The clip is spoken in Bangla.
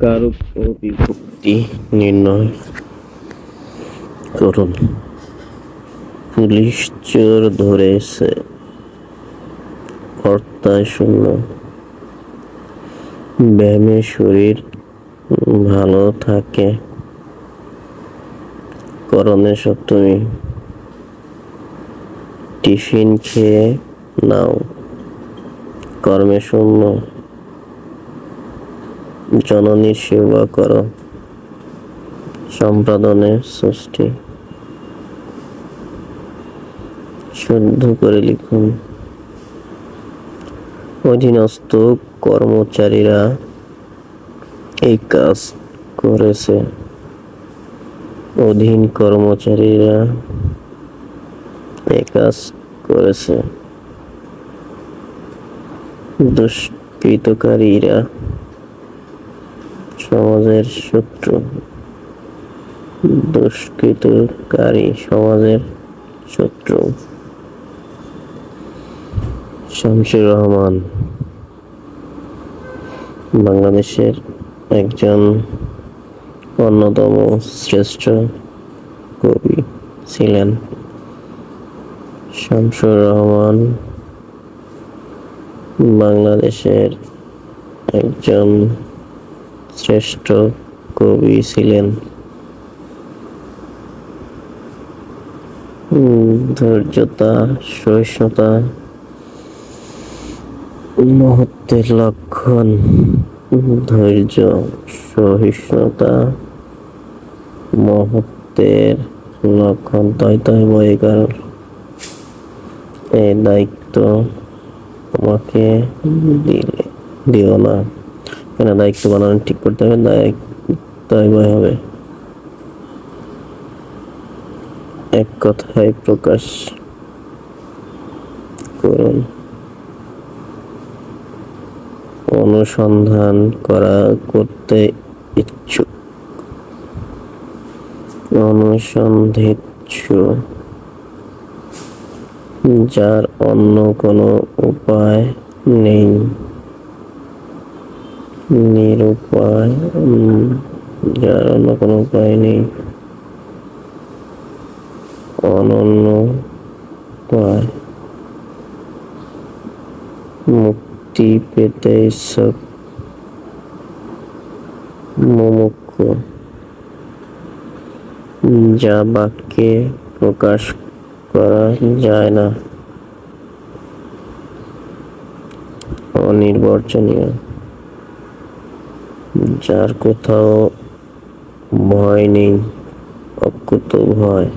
কারক ও বিভক্তি নির্ণয় করুন। পুলিশ চোর ধরেছে। কর্তায় শূন্য। ব্যায়ামে শরীর ভালো থাকে। করণে সপ্তমী। টিফিন খেয়ে নাও। কর্মে শূন্য। জননীর সেবা কর সম্পাদনে সৃষ্টি। শুদ্ধ করে লিখুন। অধীনস্থ কর্মচারীরা এই কাজ করেছে। অধীন কর্মচারীরা এই কাজ করেছে। দুষ্কৃতকারীরা সমাজের শত্রু। দুষ্কৃতকারী সমাজের শত্রু। শামসুর রহমান। বাংলাদেশের একজন অন্যতম শ্রেষ্ঠ কবি ছিলেন শামসুর রহমান। বাংলাদেশের একজন শ্রেষ্ঠ কবি ছিলেন। ধৈর্যতা, সহিষ্ণুতা মহত্বের লক্ষণ ধৈর্য, সহিষ্ণুতা মহত্বের লক্ষণ, তাই তাই বইকার। এই দায়িত্ব তোমাকে দিলে, দিও না। কেন দায়িত্ব বানানো, ঠিক করতে হবে দায়িত্ব বই হবে। এক কথায় প্রকাশ করুন। অনুসন্ধান করা করতে ইচ্ছুক। অনুসন্ধিৎসু যার অন্য কোনো উপায় নেই। নিরুপায় যার অন্য কোনো উপায় নেই। অনন্য উপায়। মুক্তি পেতে ইচ্ছুক মুমুক্ষ যা বাক্যে প্রকাশ করা যায় না। অনির্বাচনীয়। যার কোথাও ভয় নেই অকুত ভয়